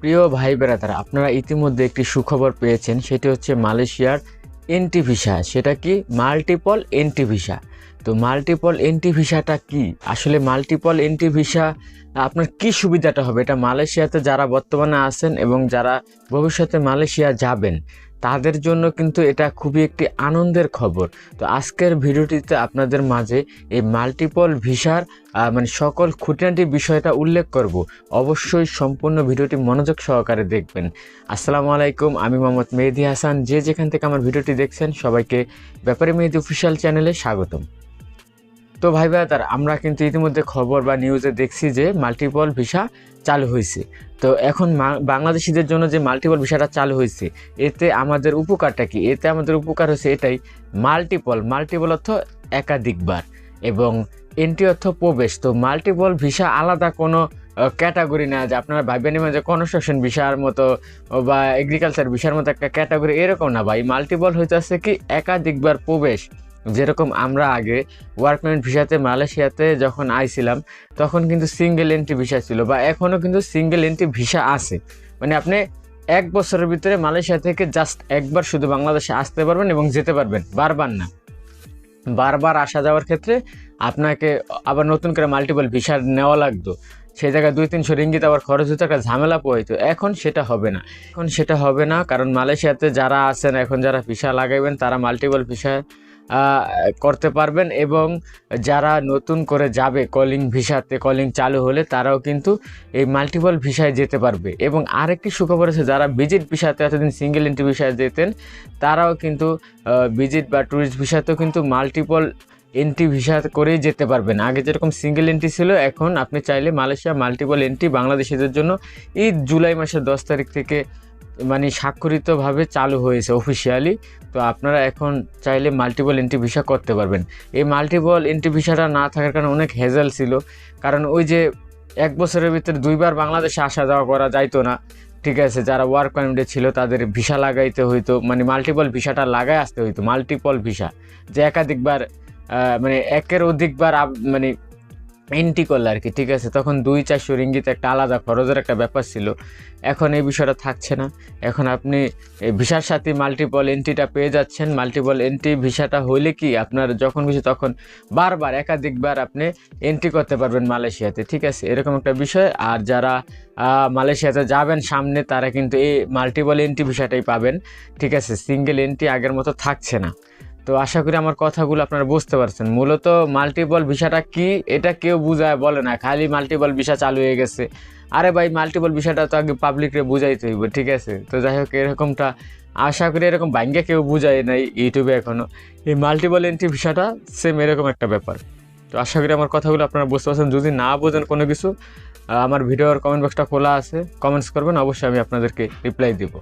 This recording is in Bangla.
প্রিয় ভাই বেড়াতারা আপনারা ইতিমধ্যে একটি সুখবর পেয়েছেন, সেটি হচ্ছে মালয়েশিয়ার এনটি ভিসা সেটা কি? মাল্টিপল এনটি ভিসা তো মাল্টিপল এনটি ভিসাটা কি? আসলে মাল্টিপল এনটি ভিসা আপনার কি সুবিধাটা হবে? এটা মালয়েশিয়াতে যারা বর্তমানে আছেন এবং যারা ভবিষ্যতে মালয়েশিয়া যাবেন তাদের জন্য কিন্তু এটা খুবই একটি আনন্দের খবর। তো আজকের ভিডিওটিতে আপনাদের মাঝে এই মাল্টিপল ভিসার মানে সকল খুঁটিনাটি বিষয়টা উল্লেখ করব। অবশ্যই সম্পূর্ণ ভিডিওটি মনোযোগ সহকারে দেখবেন। আসসালামু আলাইকুম, আমি মোহাম্মদ মেহেদি হাসান। যে যেখান থেকে আমার ভিডিওটি দেখছেন, সবাইকে ব্যাপারে মেহেদি অফিসিয়াল চ্যানেলে স্বাগতম। তো ভাই ভাইয়ার আমরা কিন্তু ইতিমধ্যে খবর বা নিউজে দেখছি যে মাল্টিপল ভিসা চালু হয়েছে। তো এখন বাংলাদেশিদের জন্য যে মাল্টিপল ভিসাটা চালু হয়েছে, এতে আমাদের উপকারটা কি? এতে আমাদের উপকার হচ্ছে এটাই মাল্টিপল মাল্টিপল অর্থ একাধিকবার এবং এন্ট্রি অর্থ প্রবেশ। তো মাল্টিপল ভিসা আলাদা কোনো ক্যাটাগরি না, যে আপনারা ভাইবেন নেবেন যে কনস্ট্রাকশন ভিসার মতো বা এগ্রিকালচার ভিসার মতো একটা ক্যাটাগরি এরকম না ভাই। মাল্টিপল হইতেছে কি, একাধিকবার প্রবেশ। যেরকম আমরা আগে ওয়ার্ক পারমিট ভিসাতে মালয়েশিয়াতে যখন আইছিলাম, তখন কিন্তু সিঙ্গেল এন্ট্রি ভিসা ছিল বা এখনও কিন্তু সিঙ্গেল এন্ট্রি ভিসা আছে। মানে আপনি এক বছরের ভিতরে মালয়েশিয়া থেকে জাস্ট একবার শুধু বাংলাদেশে আসতে পারবেন এবং যেতে পারবেন, বারবার না। বারবার আসা যাওয়ার ক্ষেত্রে আপনাকে আবার নতুন করে মাল্টিপল ভিসা নেওয়া লাগতো। সেই জায়গায় দুই তিনশো রিঙ্গিত আবার খরচ হতো একটা ঝামেলা পোহাইতো। এখন সেটা হবে না। এখন সেটা হবে না, কারণ মালয়েশিয়াতে যারা আছেন, এখন যারা ভিসা লাগাইবেন, তারা মাল্টিপল ভিসা করতে পারবেন এবং যারা নতুন করে যাবে কলিং ভিসাতে কলিং চালু হলে তারাও কিন্তু এই মাল্টিপল ভিসায় যেতে পারবে। এবং আরেকটি সুখবর আছে, যারা ভিজিট ভিসাতে এতদিন সিঙ্গেল এন্ট্রি ভিসায় যেতেন, তারাও কিন্তু ভিজিট বা ট্যুরিস্ট ভিসাতেও কিন্তু মাল্টিপল এন্ট্রি ভিসা করেই যেতে পারবেন। আগে যেরকম সিঙ্গেল এন্ট্রি ছিল, এখন আপনি চাইলে মালয়েশিয়া মাল্টিপল এন্ট্রি বাংলাদেশিদের জন্য এই জুলাই মাসের দশ তারিখ থেকে মানে স্বাক্ষরিতভাবে চালু হয়েছে অফিসিয়ালি তো আপনারা এখন চাইলে মাল্টিপল এন্ট্রি ভিসা করতে পারবেন। এই মাল্টিপল এন্ট্রি ভিসাটা না থাকার কারণে অনেক হেজেল ছিল। কারণ ওই যে এক বছরের ভিতরে দুইবার বাংলাদেশে আসা যাওয়া করা যাইতো না। ঠিক আছে, যারা ওয়ার্ক পারমিটে ছিল তাদের ভিসা লাগাইতে হইতো। মানে মাল্টিপল ভিসাটা লাগাই আসতে হইতো মাল্টিপল ভিসা যে একাধিকবার মানে একের অধিকবার মানে এন্ট্রি করলে আর কি, ঠিক আছে? তখন দুই চারশো রিঙ্গিত একটা আলাদা খরচের একটা ব্যাপার ছিল। এখন এই বিষয়টা থাকছে না। এখন আপনি ভিসার সাথে মাল্টিপল এন্ট্রিটা পেয়ে যাচ্ছেন। মাল্টিপল এন্ট্রি ভিসাটা হইলে কি আপনার যখন খুশি তখন বারবার, একাধিকবার আপনি এন্ট্রি করতে পারবেন মালয়েশিয়াতে, ঠিক আছে? এরকম একটা বিষয়। আর যারা মালয়েশিয়াতে যাবেন সামনে, তারা কিন্তু এই মাল্টিপল এন্ট্রি ভিসাটাই পাবেন, ঠিক আছে? সিঙ্গেল এন্ট্রি আগের মতো থাকছে না। তো আশা করি আমার কথাগুলো আপনারা বুঝতে পারছেন। মূলত মাল্টিপল ভিসাটা কি, এটা কেউ বুঝায় বলে না, খালি মাল্টিপল ভিসা চালু হয়ে গেছে। আরে ভাই মাল্টিপল ভিসাটা তো আগে পাবলিকরে বুঝাইতে হইব, ঠিক আছে? তো যাই হোক, এরকমটা আশা করি এরকম ব্যাঙ্গে কেউ বুঝায় নাই ইউটিউবে এখনও এই মাল্টিপল এন্ট্রি ভিসাটা সেম এরকম একটা ব্যাপার। তো আশা করি আমার কথাগুলো আপনারা বুঝতে পারছেন। যদি না বোঝেন কোনো কিছু আমার ভিডিওর কমেন্ট বক্সটা খোলা আছে কমেন্টস করবেন, অবশ্যই আমি আপনাদেরকে রিপ্লাই দিব।